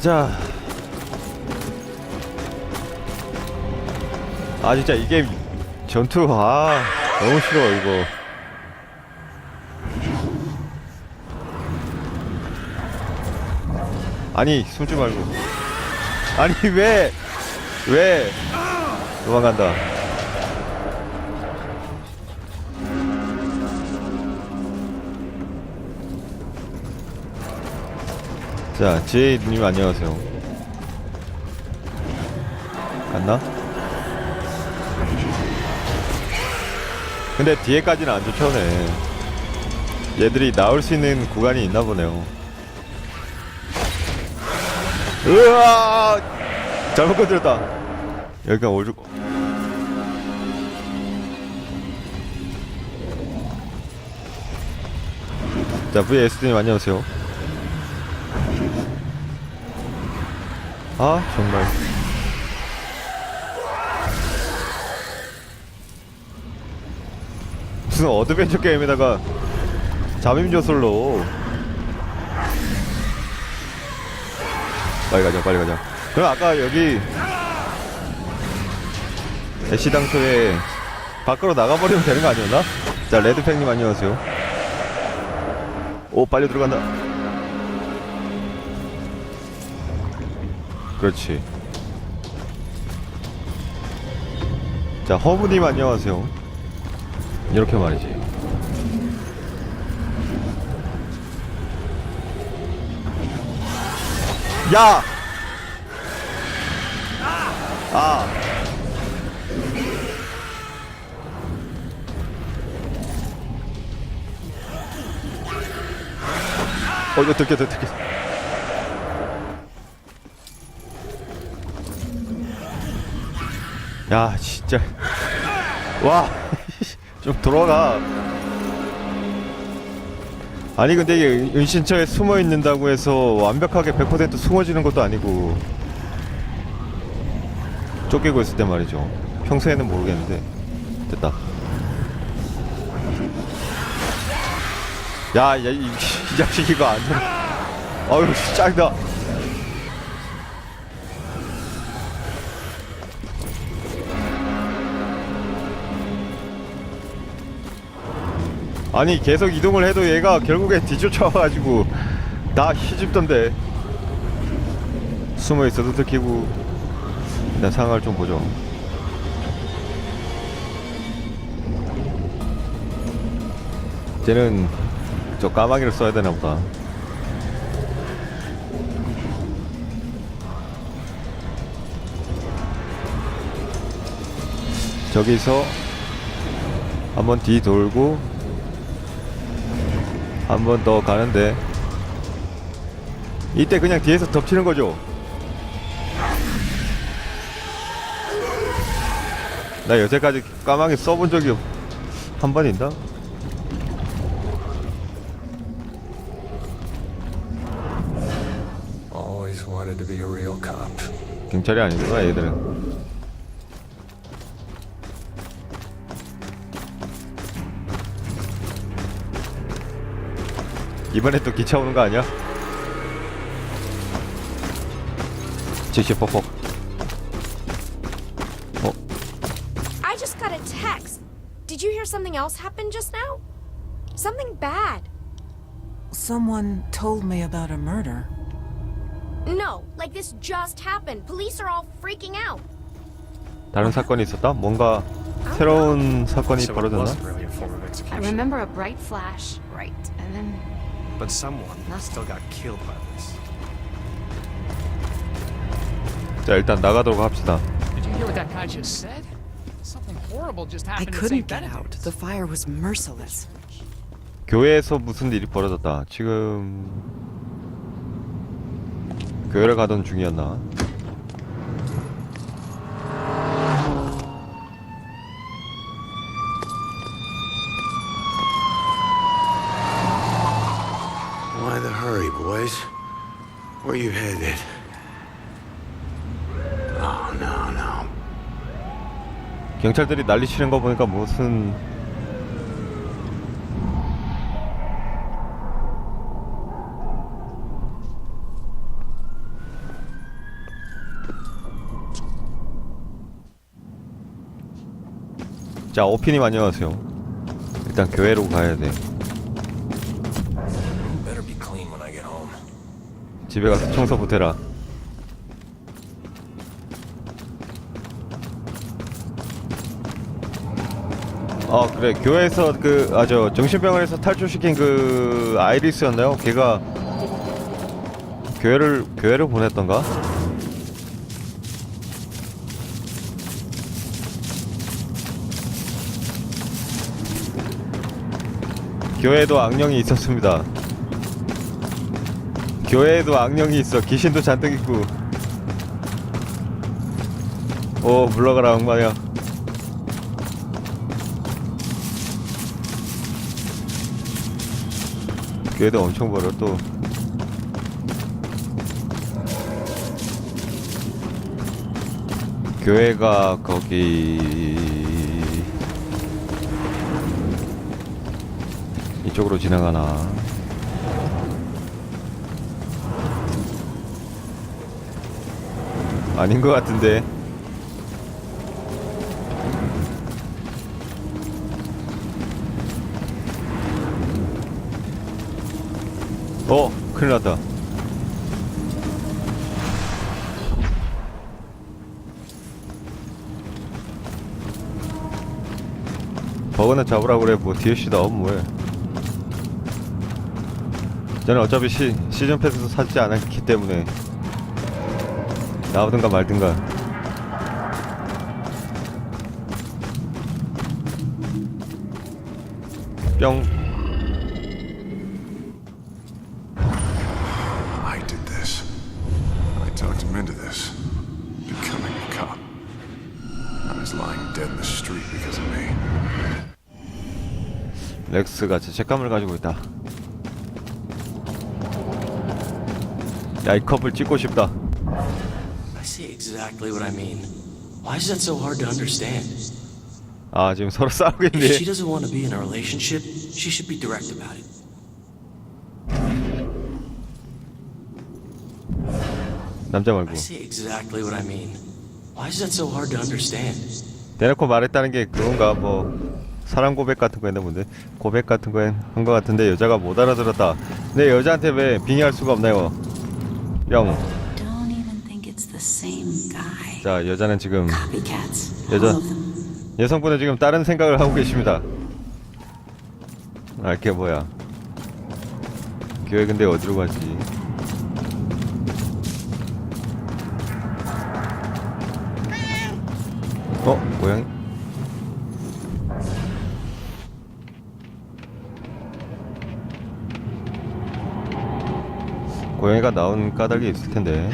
자. 아 진짜 이 게임 전투 아 너무 싫어 이거. 아니 숨지 말고. 아니 왜? 왜? 도망간다. 자, 제이님 안녕하세요. 갔나? 근데 뒤에까지는 안 쫓아오네. 얘들이 나올 수 있는 구간이 있나 보네요. 으아! 잘못 건드렸다. 여기가 오죽. 자, VS님 안녕하세요. 아 정말. 무슨 어드벤처 게임에다가 잠임조술로. 빨리 가자 빨리 가자. 그럼 아까 여기 애쉬 당초에 밖으로 나가버리면 되는 거 아니었나? 자 레드팽님 안녕하세요. 오 빨리 들어간다 그렇지. 자, 허브님 안녕하세요. 이렇게 말이지. 야! 아! 어, 이거 들켰다, 들켰어. 야 진짜. 와 좀 돌아가. 아니 근데 이게 은신처에 숨어 있는다고 해서 완벽하게 100% 숨어지는 것도 아니고 쫓기고 있을 때 말이죠. 평소에는 모르겠는데. 됐다. 야야 이 이, 이 자식 이거 안 돼. 아유 짱다 아니 계속 이동을 해도 얘가 결국에 뒤쫓아와가지고 다 휘집던데. 숨어 있어도 들키고. 일단 상황을 좀 보죠. 쟤는 저 까마귀를 써야 되나 보다. 저기서 한번 뒤 돌고 한 번 더 가는데. 이때 그냥 뒤에서 덮치는 거죠. 나 여태까지 까마귀 써본 적이 한 real cop. 경찰이 아니구나 얘들은 이번에 또 기차 오는 거 아니야? 즉시 퍽퍽 어? I just got a text. Did you hear something else happen just now? Something bad. Someone told me about a murder. No, like this just happened. Police are all freaking out. 다른 사건이 있었다? 뭔가 새로운 사건이 벌어졌나? I remember a bright flash, right, and then But someone still got killed by this. 자 일단 나가도록 합시다 Did you hear what that guy just said? Something horrible just I happened couldn't St. get out. Benedict. The fire was merciless. 교회에서 무슨 일이 벌어졌다 지금 교회를 가던 중이었나 경찰들이 난리 치는 거 보니까 무슨 자 오피님 안녕하세요. 일단 교회로 가야 돼 집에 가서 청소 보태라. 아 그래 교회에서 그 아 저 정신병원에서 탈출시킨 그 아이리스였나요? 걔가 교회를 교회를 보냈던가? 교회에도 악령이 있었습니다. 교회에도 악령이 있어. 귀신도 잔뜩 있고. 오 물러가라 악마야. 교회도 엄청 벌어 또. 교회가 거기 이쪽으로 지나가나? 아닌 것 같은데. 어, 큰일 났다. 버거나 잡으라고 그래. 뭐 DLC 나오면 뭐해. 저는 어차피 시, 시즌 패스도 사지 않았기 때문에 나오든가 말든가 뿅 렉스가 죄책감을 가지고 있다 야 이 컵을 찍고 싶다 I see exactly what I mean. Why is that so hard to understand? 아 지금 서로 싸우고 If she 있네 doesn't want to be in a relationship, she should be direct about it. 남자 말고 I see exactly what I mean. Why is that so hard to understand? 대놓고 말했다는 게 그건가 뭐 사랑 고백 같은 거 했나 본데 고백 같은 거 한 거 같은데 여자가 못 알아들었다 근데 여자한테 왜 빙의할 수가 없나요 영 Don't even think it's the same guy. 자 여자는 지금. 여자-. 여성분은 지금 다른 생각을 하고 계십니다 알게 뭐야 교회 근데 어디로 가지 어? 고양이? 고양이가 나온 까닭이 있을 텐데.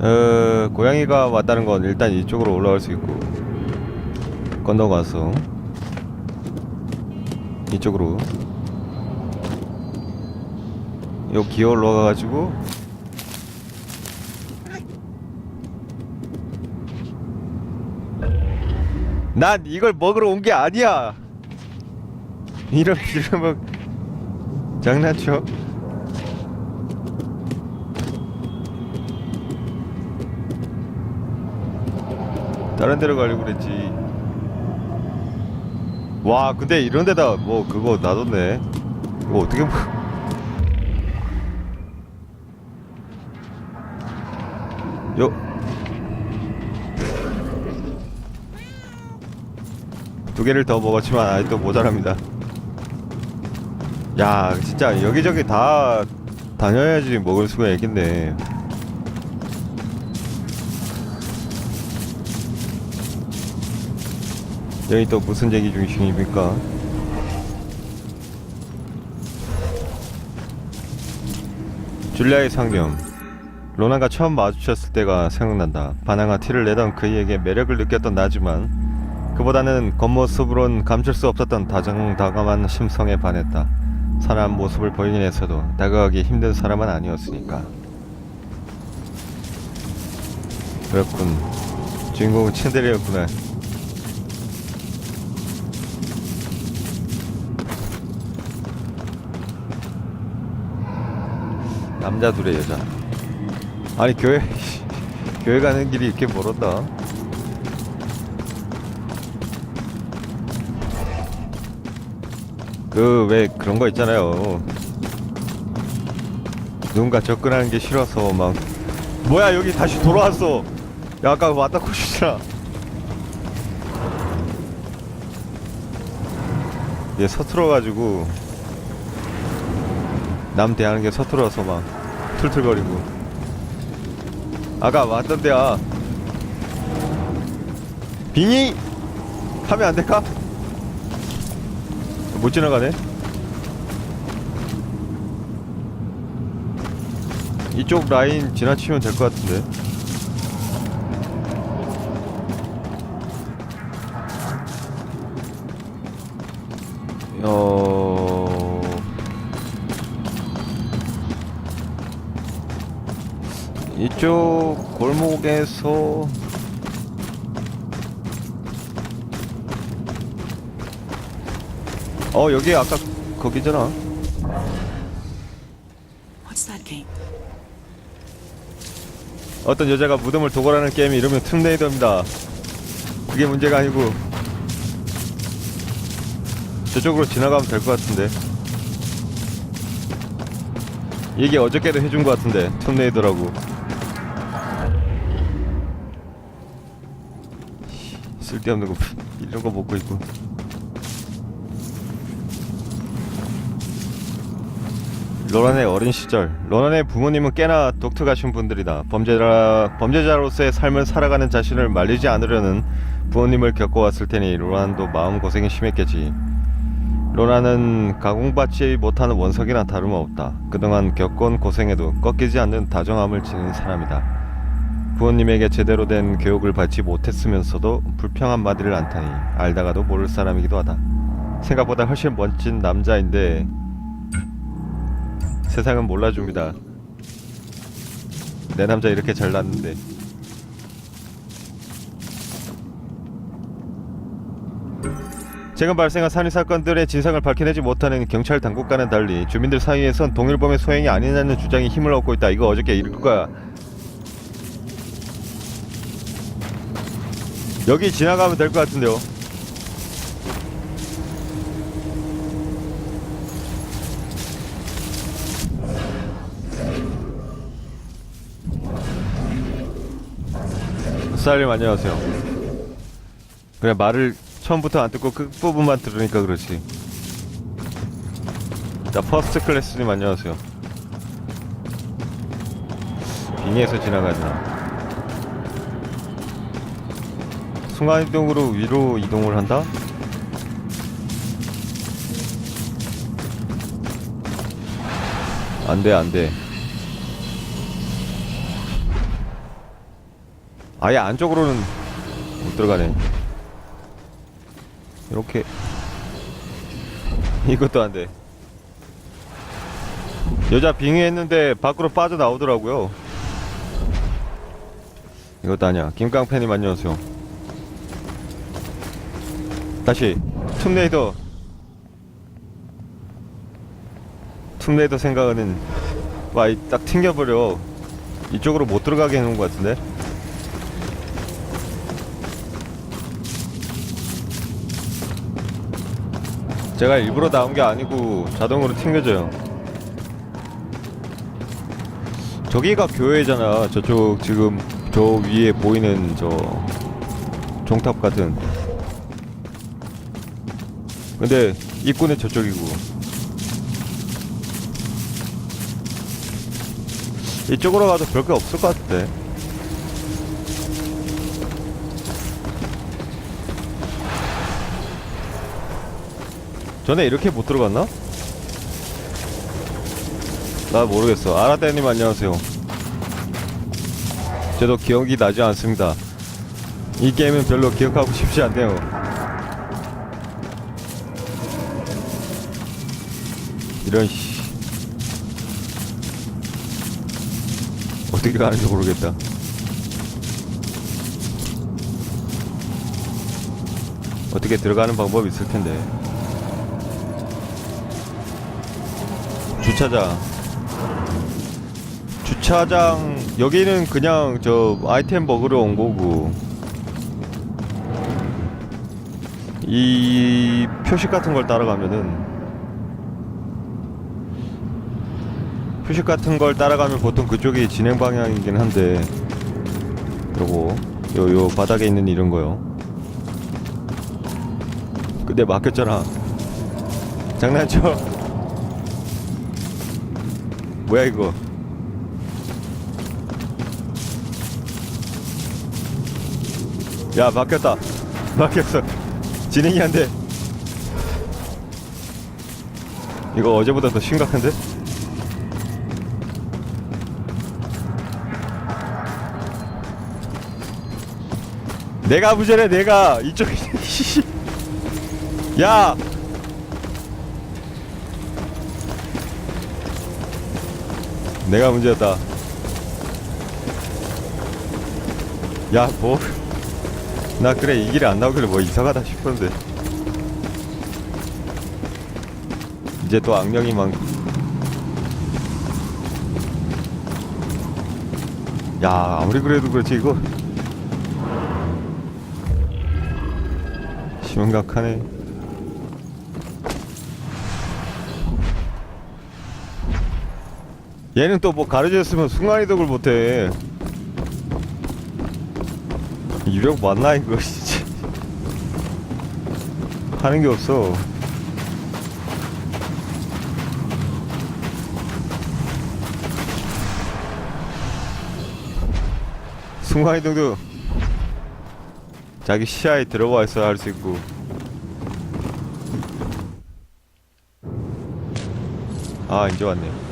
어, 고양이가 왔다는 건 일단 이쪽으로 올라갈 수 있고 건너가서 이쪽으로. 요 기어 올라가가지고 난 이걸 먹으러 온 게 아니야 이런 이러면 장난쳐? 다른 데로 가려고 그랬지. 와, 근데 이런 데다 뭐 그거 놔뒀네. 이거 어떻게 뭐. 요. 두 개를 더 먹었지만 아직도 모자랍니다. 야, 진짜 여기저기 다 다녀야지 먹을 수가 있겠네. 여기 또 무슨 얘기 중이십니까? 줄리아의 상점 로나가 처음 마주쳤을 때가 생각난다 바나가 티를 내던 그에게 매력을 느꼈던 나지만 그보다는 겉모습으론 감출 수 없었던 다정다감한 심성에 반했다 사람 모습을 보이긴 했어도 다가가기 힘든 사람은 아니었으니까. 그렇군. 주인공은 챈데레였구나. 남자 둘의 여자. 아니 교회 교회 가는 길이 이렇게 멀었다. 그 왜 그런 거 있잖아요. 누군가 접근하는 게 싫어서 막 뭐야 여기 다시 돌아왔어. 야 아까 왔다 코시잖아. 얘 서툴어가지고 남 대하는 게 서툴어서 막 툴툴거리고 아까 왔던 데야 빙이 하면 안 될까? 못 지나가네. 이쪽 라인 지나치면 될 것 같은데. 어... 이쪽 골목에서 어 여기 아까 거기잖아. What's that game? 어떤 여자가 무덤을 도굴하는 게임 이름은 툼레이더입니다. 그게 문제가 아니고 저쪽으로 지나가면 될 것 같은데. 이게 어저께도 해준 것 같은데 툼레이더라고. 쓸데없는 거 이런 거 먹고 있고 로란의 어린 시절 로란의 부모님은 꽤나 독특하신 분들이다 범죄자, 범죄자로서의 삶을 살아가는 자신을 말리지 않으려는 부모님을 겪어왔을 테니 로란도 마음고생이 심했겠지 로라는 가공받지 못하는 원석이나 다름없다. 그동안 겪은 고생에도 꺾이지 않는 다정함을 지닌 사람이다. 부모님에게 제대로 된 교육을 받지 못했으면서도 불평한 마디를 않다니 알다가도 모를 사람이기도 하다. 생각보다 훨씬 멋진 남자인데 세상은 몰라줍니다. 내 남자 이렇게 잘났는데. 최근 발생한 살인 사건들의 진상을 밝혀내지 못하는 경찰 당국과는 달리 주민들 사이에선 동일범의 소행이 아니냐는 주장이 힘을 얻고 있다. 이거 어저께 거야. 여기 지나가면 될 것 같은데요. 스타일님 안녕하세요. 그래 말을 처음부터 안 듣고 끝부분만 들으니까 그렇지. 자 퍼스트 클래스님 안녕하세요. 빙에서 지나가야 되나? 순간이동으로 위로 이동을 한다? 안 돼 안 돼 아예 안쪽으로는 못 들어가네. 이렇게. 이것도 안돼. 여자 빙의했는데 밖으로 빠져나오더라고요. 이것도 아니야. 김깡팬님 안녕하세요. 다시 툼레이더. 툼레이더 생각은 와딱 튕겨버려. 이쪽으로 못 들어가게 해놓은 것 같은데 제가 일부러 나온 게 아니고 자동으로 튕겨져요. 저기가 교회잖아. 저쪽 지금 저 위에 보이는 저 종탑 같은. 근데 입구는 저쪽이고. 이쪽으로 가도 별게 없을 것 같은데 전에 이렇게 못 들어갔나? 나 모르겠어. 아라떼님 안녕하세요. 저도 기억이 나지 않습니다. 이 게임은 별로 기억하고 싶지 않네요. 이런 씨. 어떻게 가는지 모르겠다. 어떻게 들어가는 방법이 있을 텐데 주차장. 주차장 여기는 그냥 저 아이템 먹으러 온 거고. 이 표식 같은 걸 따라가면은 표식 같은 걸 따라가면 보통 그쪽이 진행 방향이긴 한데 요거 요요 바닥에 있는 이런 거요. 근데 막혔잖아 장난쳐 뭐야 이거? 야 막혔다. 막혔어. 진행이 안돼. 이거 어제보다 더 심각한데? 내가 부자래 내가. 이쪽에 야 내가 문제였다 야 뭐 나 그래 이 길에 안 나오길래 뭐 이상하다 싶었는데 이제 또 악령이 많. 야 아무리 그래도 그렇지 이거 심각하네. 얘는 또 뭐 가르쳐줬으면 순간이동을 못해. 유력 맞나 이거 진짜. 하는 게 없어. 순간이동도 자기 시야에 들어와 있어야 할 수 있고. 아 이제 왔네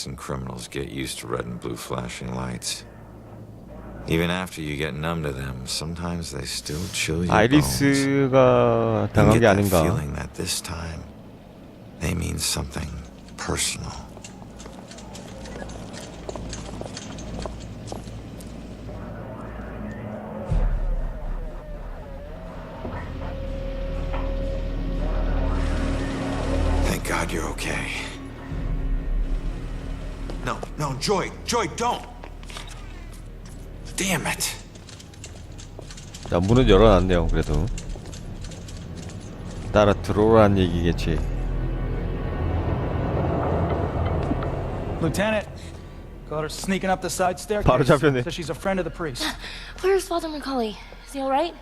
Cops and criminals get used to red and blue flashing lights. Even after you get numb to them, sometimes they still chill your bones. 아이리스가 You 당한 get 게 that 아닌가 feeling that this time they mean something personal. Joy, Joy, don't! Damn it! 자 문은 열어놨네요 그래도 따라 들어오라는 얘기겠지 Lieutenant, caught her sneaking up the side staircase. 바로 잡혔네. Says she's a friend of the priest. Where's Father Macaulay? Is he all right?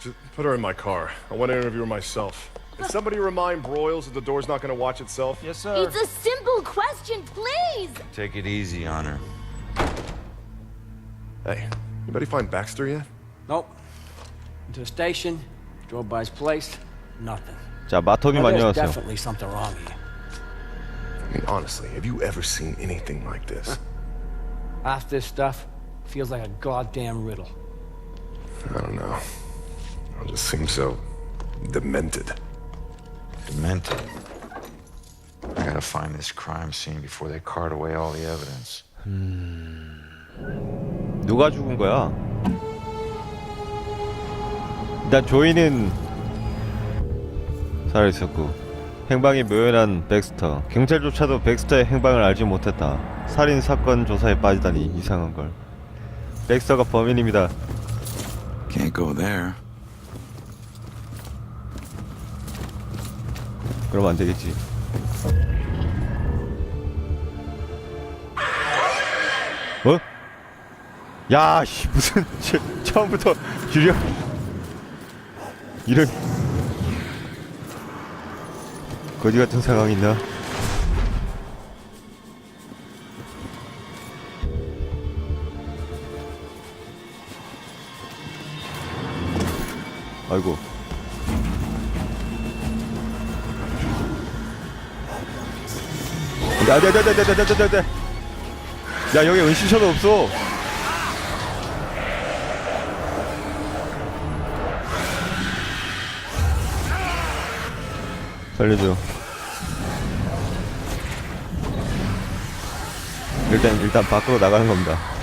Just put her in my car. I want to interview her myself. Can somebody remind Broyles that the door's not going to watch itself? Yes, sir. It's a simple question, please! Take it easy on her. Hey, anybody find Baxter yet? Nope. To the station, drove by his place, nothing. 자 마토님 Well, there's 안녕하세요 definitely something wrong here. I mean, honestly, have you ever seen anything like this? Half this stuff feels like a goddamn riddle. I don't know. It just seems so demented. Demented. I gotta find this crime scene before they cart away all the evidence. 누가 죽은 거야? 일단 조이는 살아있었고 행방이 묘연한 백스터 경찰조차도 백스터의 행방을 알지 못했다 살인 사건 조사에 빠지다니 이상한 걸 백스터가 범인입니다 Can't go there. 그러면 안 되겠지 어? 야, 씨, 무슨, 처- 처음부터 유령. 이런. 거지 같은 상황이 있나? 아이고. 야, 야, 야, 야, 야, 야, 야, 야. 야, 여기 은신처도 없어. 살려줘. 일단 일단 밖으로 나가는 겁니다.